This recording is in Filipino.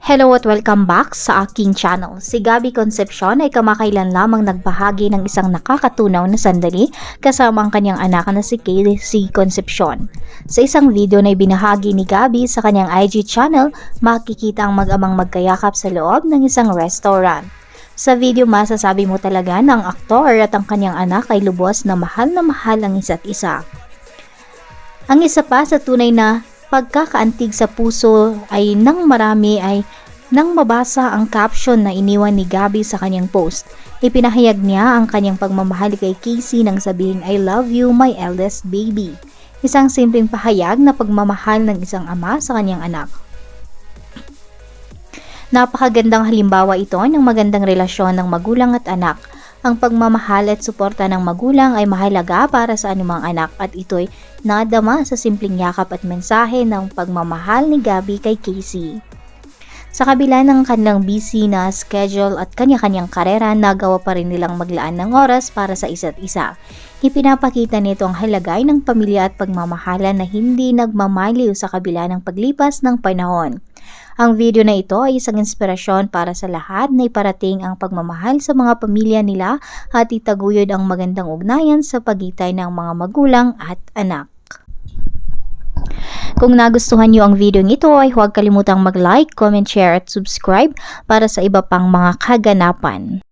Hello at welcome back sa aking channel. Si Gabby Concepcion ay kamakailan lamang nagbahagi ng isang nakakatunaw na sandali kasama ang kanyang anak na si Casey Concepcion. Sa isang video na ibinahagi ni Gabby sa kanyang IG channel, makikita ang mag-amang magkayakap sa loob ng isang restaurant. Sa video masasabi mo talaga na ang aktor at ang kanyang anak ay lubos na mahal na mahal ang isa't isa. Ang isa pa sa tunay na pagkakaantig sa puso ay nang marami ay nang mabasa ang caption na iniwan ni Gabby sa kanyang post. Ipinahayag niya ang kanyang pagmamahal kay Casey nang sabihin I love you my eldest baby. Isang simpleng pahayag na pagmamahal ng isang ama sa kanyang anak. Napakagandang halimbawa ito ng magandang relasyon ng magulang at anak. Ang pagmamahal at suporta ng magulang ay mahalaga para sa anumang anak at ito'y nadama sa simpleng yakap at mensahe ng pagmamahal ni Gabby kay Casey. Sa kabila ng kanilang busy na schedule at kanya-kanyang karera, nagawa pa rin nilang maglaan ng oras para sa isa't isa. Ipinapakita nito ang halagay ng pamilya at pagmamahalan na hindi nagmamaliw sa kabila ng paglipas ng panahon. Ang video na ito ay isang inspirasyon para sa lahat na iparating ang pagmamahal sa mga pamilya nila at itaguyod ang magandang ugnayan sa pagitan ng mga magulang at anak. Kung nagustuhan niyo ang video ito ay huwag kalimutang mag-like, comment, share at subscribe para sa iba pang mga kaganapan.